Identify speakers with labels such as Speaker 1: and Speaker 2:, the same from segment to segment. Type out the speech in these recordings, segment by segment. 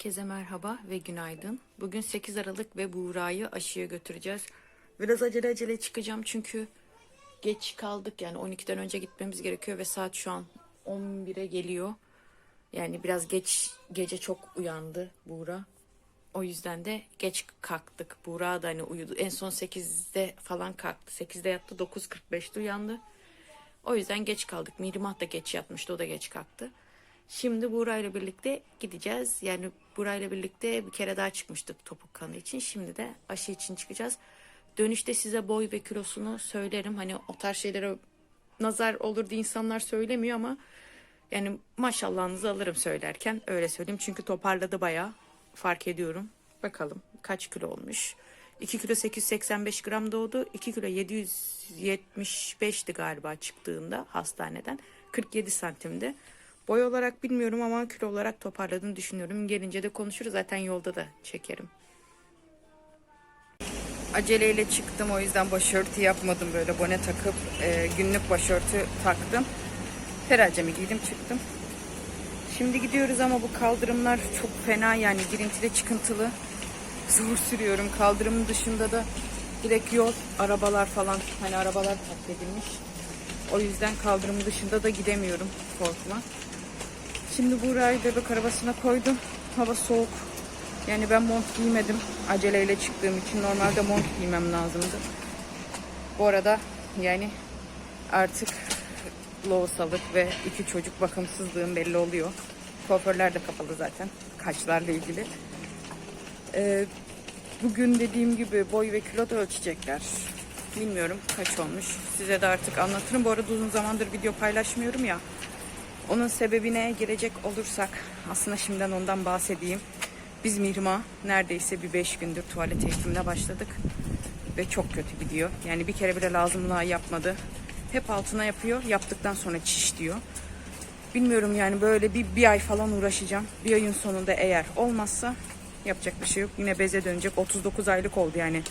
Speaker 1: Herkese merhaba ve günaydın. Bugün 8 Aralık ve Buğra'yı aşıya götüreceğiz. Biraz acele acele çıkacağım çünkü geç kaldık yani 12'den önce gitmemiz gerekiyor ve saat şu an 11'e geliyor. Yani biraz geç gece çok uyandı Buğra. O yüzden de geç kalktık. Buğra da hani uyudu. En son 8'de falan kalktı. 8'de yattı 9.45'te uyandı. O yüzden geç kaldık. Mihrimah da geç yatmıştı. O da geç kalktı. Şimdi Buğra ile birlikte gideceğiz. Yani Buğra ile birlikte bir kere daha çıkmıştık topuk kanı için. Şimdi de aşı için çıkacağız. Dönüşte size boy ve kilosunu söylerim. Hani o tarz şeylere nazar olur diye insanlar söylemiyor ama yani maşallahınızı alırım söylerken öyle söyleyeyim. Çünkü toparladı bayağı fark ediyorum. Bakalım kaç kilo olmuş. 2 kilo 885 gram doğdu. 2 kilo 775'ti galiba çıktığında hastaneden. 47 santimdi. Boy olarak bilmiyorum ama kilo olarak toparladığını düşünüyorum. Gelince de konuşuruz. Zaten yolda da çekerim. Aceleyle çıktım o yüzden başörtü yapmadım böyle bone takıp e, günlük başörtü taktım. Feracemi giydim çıktım. Şimdi gidiyoruz ama bu kaldırımlar çok fena yani girintili çıkıntılı. Zor sürüyorum. Kaldırımın dışında da direkt yol, arabalar falan hani arabalar park edilmiş. O yüzden kaldırımın dışında da gidemiyorum korkma. Şimdi Buğra'yı bebek arabasına koydum. Hava soğuk. Yani ben mont giymedim. Aceleyle çıktığım için normalde mont giymem lazımdı. Bu arada yani artık lohusalık ve iki çocuk bakımsızlığım belli oluyor. Kuaförler de kapalı zaten. Kaşlarla ilgili. Ee, bugün dediğim gibi boy ve kilo da ölçecekler. Bilmiyorum kaç olmuş. Size de artık anlatırım. Bu arada uzun zamandır video paylaşmıyorum ya. Onun sebebine girecek olursak aslında şimdiden ondan bahsedeyim. Biz Mihrim'a neredeyse bir 5 gündür tuvalet eğitimine başladık. Ve çok kötü gidiyor. Yani bir kere bile lazımlığa yapmadı. Hep altına yapıyor. Yaptıktan sonra çiş diyor. Bilmiyorum yani böyle bir, bir ay falan uğraşacağım. Bir ayın sonunda eğer olmazsa yapacak bir şey yok. Yine beze dönecek. 39 aylık oldu yani.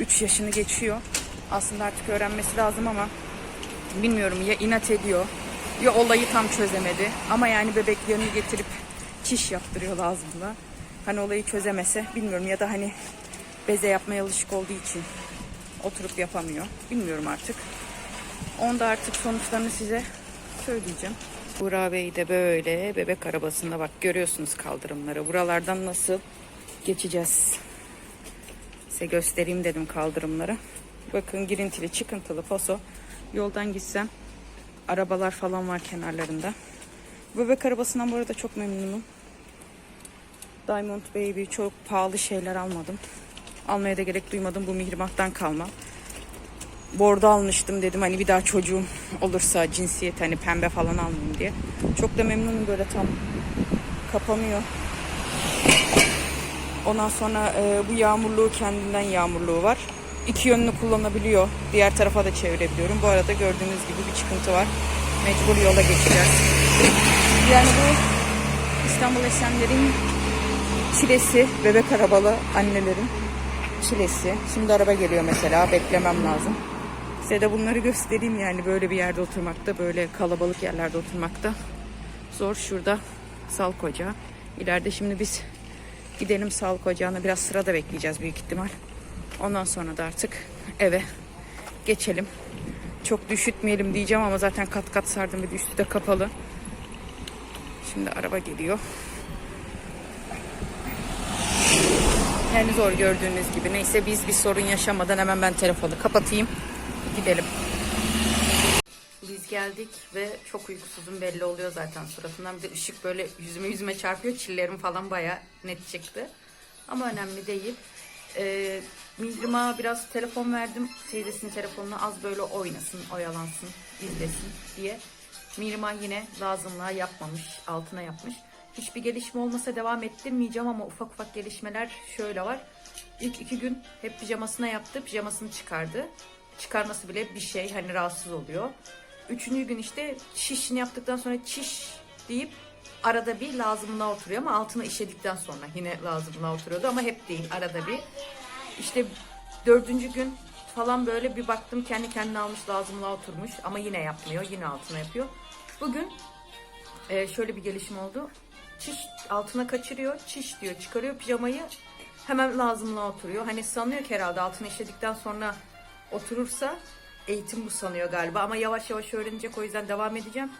Speaker 1: 3 yaşını geçiyor. Aslında artık öğrenmesi lazım ama bilmiyorum ya inat ediyor ya olayı tam çözemedi. Ama yani bebeklerini getirip çiş yaptırıyor lazımla. Hani olayı çözemese bilmiyorum ya da hani beze yapmaya alışık olduğu için oturup yapamıyor. Bilmiyorum artık. Onda artık sonuçlarını size söyleyeceğim. Burak Bey de böyle bebek arabasında bak görüyorsunuz kaldırımları. Buralardan nasıl geçeceğiz? Size göstereyim dedim kaldırımları. Bakın girintili çıkıntılı paso. Yoldan gitsem arabalar falan var kenarlarında. Bebek arabasından bu arada çok memnunum. Diamond Baby çok pahalı şeyler almadım. Almaya da gerek duymadım. Bu mihrimahtan kalma. Bordo almıştım dedim hani bir daha çocuğum olursa cinsiyet hani pembe falan almayayım diye. Çok da memnunum böyle tam kapanıyor. Ondan sonra e, bu yağmurluğu kendinden yağmurluğu var. İki yönlü kullanabiliyor. Diğer tarafa da çevirebiliyorum. Bu arada gördüğünüz gibi bir çıkıntı var. Mecbur yola geçeceğiz. Yani bu İstanbul Esenler'in çilesi, bebek arabalı annelerin çilesi. Şimdi araba geliyor mesela. Beklemem lazım. Size de bunları göstereyim yani böyle bir yerde oturmakta, böyle kalabalık yerlerde oturmakta zor. Şurada sağlık ocağı. İleride şimdi biz gidelim sağlık ocağına biraz sırada bekleyeceğiz büyük ihtimal. Ondan sonra da artık eve geçelim. Çok düşütmeyelim diyeceğim ama zaten kat kat sardım bir de üstü de kapalı. Şimdi araba geliyor. Yani zor gördüğünüz gibi. Neyse biz bir sorun yaşamadan hemen ben telefonu kapatayım. Gidelim. Biz geldik ve çok uykusuzum belli oluyor zaten suratımdan. Bir de ışık böyle yüzüme yüzüme çarpıyor. Çillerim falan baya net çıktı. Ama önemli değil. Ee, Mihrim'a biraz telefon verdim. Teyzesinin telefonunu az böyle oynasın, oyalansın, izlesin diye. Mihrim'a yine lazımlığa yapmamış, altına yapmış. Hiçbir gelişme olmasa devam ettirmeyeceğim ama ufak ufak gelişmeler şöyle var. İlk iki gün hep pijamasına yaptı, pijamasını çıkardı. Çıkarması bile bir şey, hani rahatsız oluyor. Üçüncü gün işte çişini yaptıktan sonra çiş deyip arada bir lazımlığa oturuyor ama altına işedikten sonra yine lazımlığa oturuyordu ama hep değil arada bir. İşte dördüncü gün falan böyle bir baktım kendi kendine almış lazımlığa oturmuş ama yine yapmıyor yine altına yapıyor. Bugün e, şöyle bir gelişme oldu. Çiş altına kaçırıyor. Çiş diyor çıkarıyor pijamayı. Hemen lazımla oturuyor. Hani sanıyor ki herhalde altına işledikten sonra oturursa eğitim bu sanıyor galiba. Ama yavaş yavaş öğrenecek o yüzden devam edeceğim.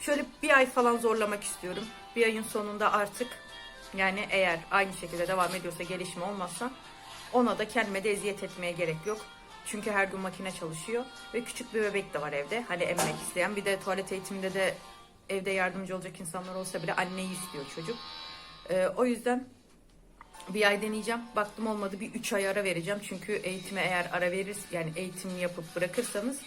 Speaker 1: Şöyle bir ay falan zorlamak istiyorum. Bir ayın sonunda artık yani eğer aynı şekilde devam ediyorsa gelişme olmazsa ona da kendime de eziyet etmeye gerek yok. Çünkü her gün makine çalışıyor ve küçük bir bebek de var evde. Hani emmek isteyen bir de tuvalet eğitiminde de evde yardımcı olacak insanlar olsa bile anneyi istiyor çocuk. Ee, o yüzden bir ay deneyeceğim. Baktım olmadı bir 3 ay ara vereceğim. Çünkü eğitime eğer ara verir yani eğitim yapıp bırakırsanız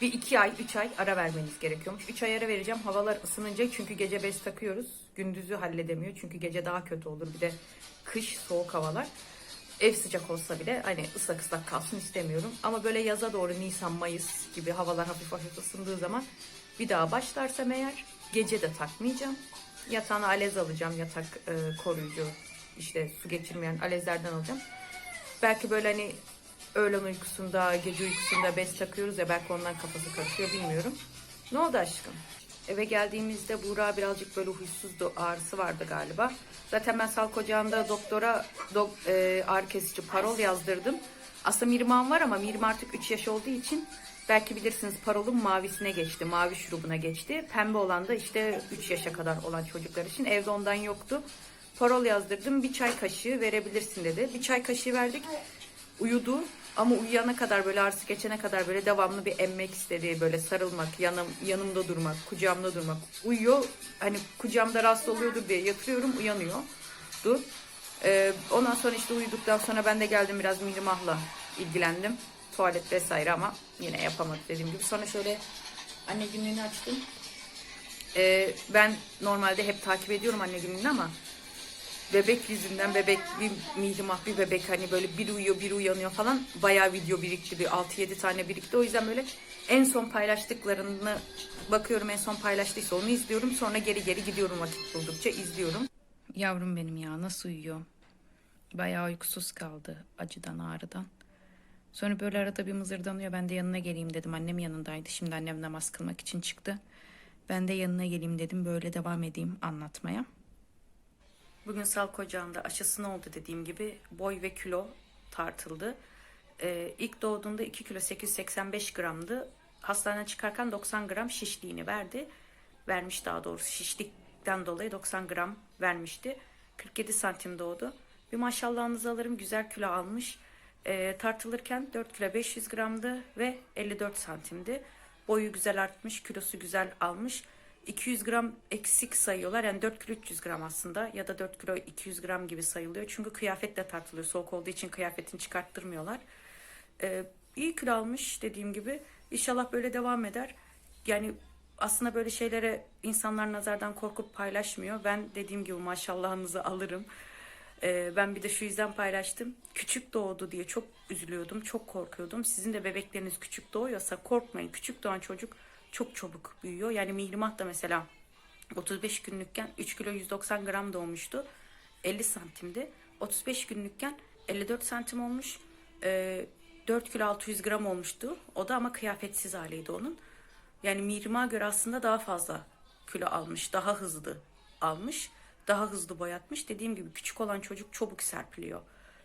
Speaker 1: bir 2 ay 3 ay ara vermeniz gerekiyormuş. 3 ay ara vereceğim. Havalar ısınınca çünkü gece bez takıyoruz. Gündüzü halledemiyor. Çünkü gece daha kötü olur. Bir de kış soğuk havalar. Ev sıcak olsa bile hani ıslak ıslak kalsın istemiyorum. Ama böyle yaza doğru Nisan, Mayıs gibi havalar hafif hafif ısındığı zaman bir daha başlarsam eğer gece de takmayacağım. Yatağına alez alacağım. Yatak e, koruyucu işte su geçirmeyen alezlerden alacağım. Belki böyle hani öğlen uykusunda, gece uykusunda bez takıyoruz ya belki ondan kafası karışıyor bilmiyorum. Ne oldu aşkım? Eve geldiğimizde Buğra birazcık böyle huysuzdu, ağrısı vardı galiba. Zaten ben sağlık ocağında doktora dok, e, ağrı kesici parol yazdırdım. Aslında Mirman var ama Mirman artık 3 yaş olduğu için belki bilirsiniz parolun mavisine geçti, mavi şurubuna geçti. Pembe olan da işte 3 yaşa kadar olan çocuklar için evde ondan yoktu. Parol yazdırdım, bir çay kaşığı verebilirsin dedi. Bir çay kaşığı verdik, uyudu. Ama uyuyana kadar böyle ağrısı geçene kadar böyle devamlı bir emmek istediği böyle sarılmak, yanım, yanımda durmak, kucağımda durmak. Uyuyor hani kucağımda rahatsız oluyordur diye yatırıyorum uyanıyordu. Ee, ondan sonra işte uyuduktan sonra ben de geldim biraz Mirmah'la ilgilendim. Tuvalet vesaire ama yine yapamadık dediğim gibi. Sonra şöyle anne günlüğünü açtım. Ee, ben normalde hep takip ediyorum anne günlüğünü ama bebek yüzünden bebek bir mihrimah bir bebek hani böyle bir uyuyor bir uyanıyor falan bayağı video birikti bir 6-7 tane birikti o yüzden böyle en son paylaştıklarını bakıyorum en son paylaştıysa onu izliyorum sonra geri geri gidiyorum vakit buldukça izliyorum. Yavrum benim ya nasıl uyuyor? Bayağı uykusuz kaldı acıdan ağrıdan. Sonra böyle arada bir mızırdanıyor ben de yanına geleyim dedim annem yanındaydı şimdi annem namaz kılmak için çıktı. Ben de yanına geleyim dedim böyle devam edeyim anlatmaya. Bugün sağlık ocağında aşısı ne oldu dediğim gibi boy ve kilo tartıldı. Ee, ilk doğduğunda 2 kilo 885 gramdı. Hastaneden çıkarken 90 gram şişliğini verdi. Vermiş daha doğrusu şişlikten dolayı 90 gram vermişti. 47 santim doğdu. Bir maşallahınızı alırım güzel kilo almış. Ee, tartılırken 4 kilo 500 gramdı ve 54 santimdi. Boyu güzel artmış, kilosu güzel almış. 200 gram eksik sayıyorlar. Yani 4 kilo 300 gram aslında ya da 4 kilo 200 gram gibi sayılıyor. Çünkü kıyafetle tartılıyor. Soğuk olduğu için kıyafetini çıkarttırmıyorlar. Ee, iyi kilo almış dediğim gibi. İnşallah böyle devam eder. Yani aslında böyle şeylere insanlar nazardan korkup paylaşmıyor. Ben dediğim gibi maşallahınızı alırım. Ee, ben bir de şu yüzden paylaştım. Küçük doğdu diye çok üzülüyordum, çok korkuyordum. Sizin de bebekleriniz küçük doğuyorsa korkmayın. Küçük doğan çocuk çok çabuk büyüyor. Yani Mihrimah da mesela 35 günlükken 3 kilo 190 gram doğmuştu. 50 santimdi. 35 günlükken 54 santim olmuş. Ee, 4 kilo 600 gram olmuştu. O da ama kıyafetsiz haliydi onun. Yani Mihrimah'a göre aslında daha fazla kilo almış. Daha hızlı almış. Daha hızlı boyatmış. Dediğim gibi küçük olan çocuk çabuk serpiliyor.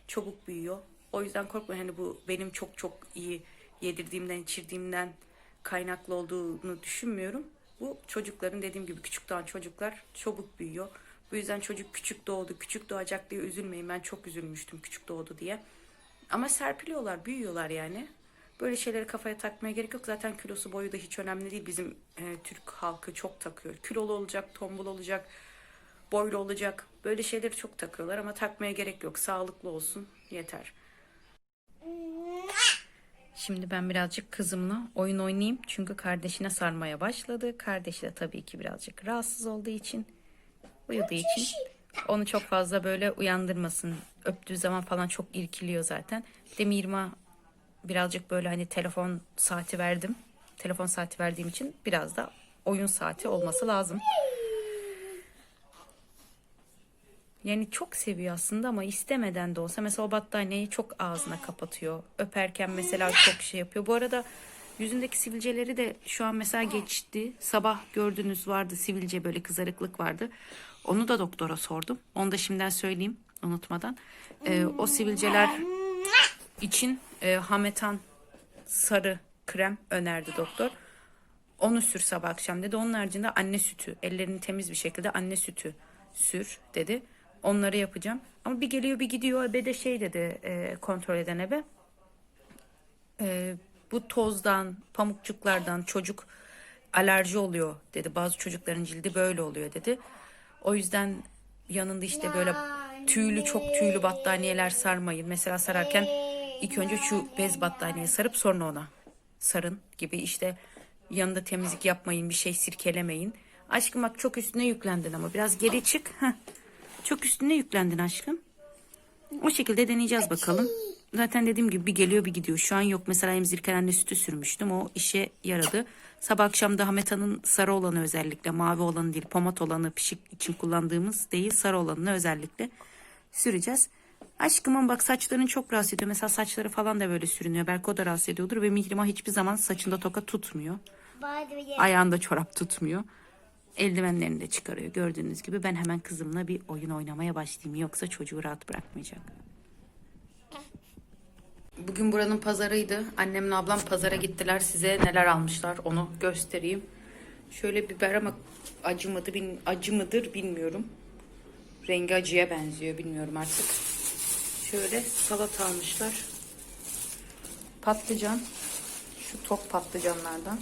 Speaker 1: Çabuk büyüyor. O yüzden korkmayın. Hani bu benim çok çok iyi yedirdiğimden, içirdiğimden kaynaklı olduğunu düşünmüyorum. Bu çocukların dediğim gibi küçük doğan çocuklar çabuk büyüyor. Bu yüzden çocuk küçük doğdu, küçük doğacak diye üzülmeyin. Ben çok üzülmüştüm küçük doğdu diye. Ama serpiliyorlar, büyüyorlar yani. Böyle şeyleri kafaya takmaya gerek yok. Zaten kilosu boyu da hiç önemli değil. Bizim e, Türk halkı çok takıyor. Kilolu olacak, tombul olacak, boylu olacak. Böyle şeyleri çok takıyorlar ama takmaya gerek yok. Sağlıklı olsun yeter. Şimdi ben birazcık kızımla oyun oynayayım. Çünkü kardeşine sarmaya başladı. Kardeşi de tabii ki birazcık rahatsız olduğu için, uyuduğu için onu çok fazla böyle uyandırmasın. Öptüğü zaman falan çok irkiliyor zaten. Bir de Mirma birazcık böyle hani telefon saati verdim. Telefon saati verdiğim için biraz da oyun saati olması lazım. Yani çok seviyor aslında ama istemeden de olsa mesela o battaniyeyi çok ağzına kapatıyor. Öperken mesela çok şey yapıyor. Bu arada yüzündeki sivilceleri de şu an mesela geçti. Sabah gördüğünüz vardı sivilce böyle kızarıklık vardı. Onu da doktora sordum. Onu da şimdiden söyleyeyim unutmadan. Ee, o sivilceler için e, Hametan sarı krem önerdi doktor. Onu sür sabah akşam dedi. Onun haricinde anne sütü. Ellerini temiz bir şekilde anne sütü sür dedi. Onları yapacağım. Ama bir geliyor bir gidiyor. Ebe de şey dedi e, kontrol eden ebe. E, bu tozdan, pamukçuklardan çocuk alerji oluyor dedi. Bazı çocukların cildi böyle oluyor dedi. O yüzden yanında işte böyle tüylü çok tüylü battaniyeler sarmayın. Mesela sararken ilk önce şu bez battaniye sarıp sonra ona sarın gibi işte yanında temizlik yapmayın bir şey sirkelemeyin. Aşkım bak çok üstüne yüklendin ama biraz geri çık. Heh. Çok üstüne yüklendin aşkım. O şekilde deneyeceğiz bakalım. Zaten dediğim gibi bir geliyor bir gidiyor. Şu an yok. Mesela emzirken anne sütü sürmüştüm. O işe yaradı. Sabah akşam da Hameta'nın sarı olanı özellikle mavi olanı değil pomat olanı pişik için kullandığımız değil sarı olanını özellikle süreceğiz. Aşkımın bak saçların çok rahatsız ediyor. Mesela saçları falan da böyle sürünüyor. Belki o da rahatsız ediyordur ve Mihrimah hiçbir zaman saçında toka tutmuyor. Ayağında çorap tutmuyor. Eldivenlerini de çıkarıyor. Gördüğünüz gibi ben hemen kızımla bir oyun oynamaya başlayayım. Yoksa çocuğu rahat bırakmayacak. Bugün buranın pazarıydı. Annemle ablam pazara gittiler. Size neler almışlar onu göstereyim. Şöyle biber ama acı mıdır, acı mıdır bilmiyorum. Rengi acıya benziyor bilmiyorum artık. Şöyle salata almışlar. Patlıcan. Şu top patlıcanlardan.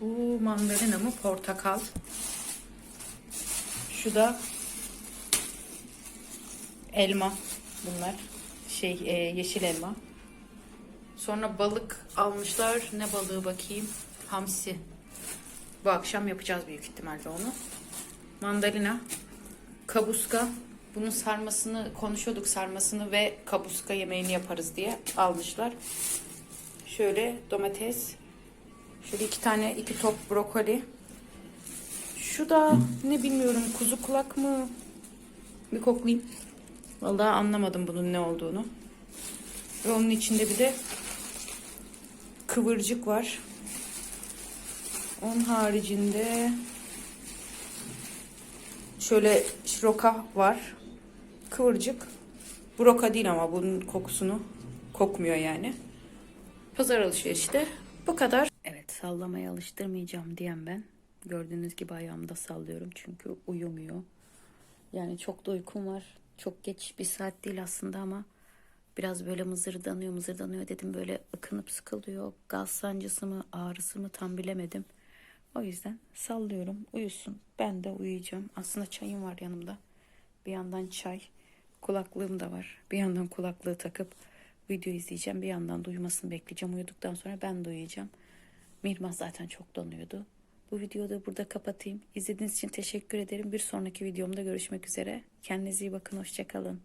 Speaker 1: Bu mandalina mı? Portakal. Şu da elma bunlar. Şey e, yeşil elma. Sonra balık almışlar. Ne balığı bakayım? Hamsi. Bu akşam yapacağız büyük ihtimalle onu. Mandalina. Kabuska. Bunun sarmasını konuşuyorduk sarmasını ve kabuska yemeğini yaparız diye almışlar. Şöyle domates. Şöyle iki tane iki top brokoli. Şu da ne bilmiyorum kuzu kulak mı? Bir koklayayım. Vallahi anlamadım bunun ne olduğunu. Ve onun içinde bir de kıvırcık var. Onun haricinde şöyle roka var. Kıvırcık. Bu roka değil ama bunun kokusunu kokmuyor yani. Pazar alışverişte bu kadar. Sallamaya alıştırmayacağım diyen ben. Gördüğünüz gibi ayağımda sallıyorum çünkü uyumuyor. Yani çok da uykum var. Çok geç bir saat değil aslında ama biraz böyle mızırdanıyor mızırdanıyor dedim. Böyle ıkınıp sıkılıyor. Gaz sancısı mı ağrısı mı tam bilemedim. O yüzden sallıyorum uyusun. Ben de uyuyacağım. Aslında çayım var yanımda. Bir yandan çay. Kulaklığım da var. Bir yandan kulaklığı takıp video izleyeceğim. Bir yandan da uyumasını bekleyeceğim. Uyuduktan sonra ben de uyuyacağım. Mirmah zaten çok donuyordu. Bu videoyu da burada kapatayım. İzlediğiniz için teşekkür ederim. Bir sonraki videomda görüşmek üzere. Kendinize iyi bakın. Hoşçakalın.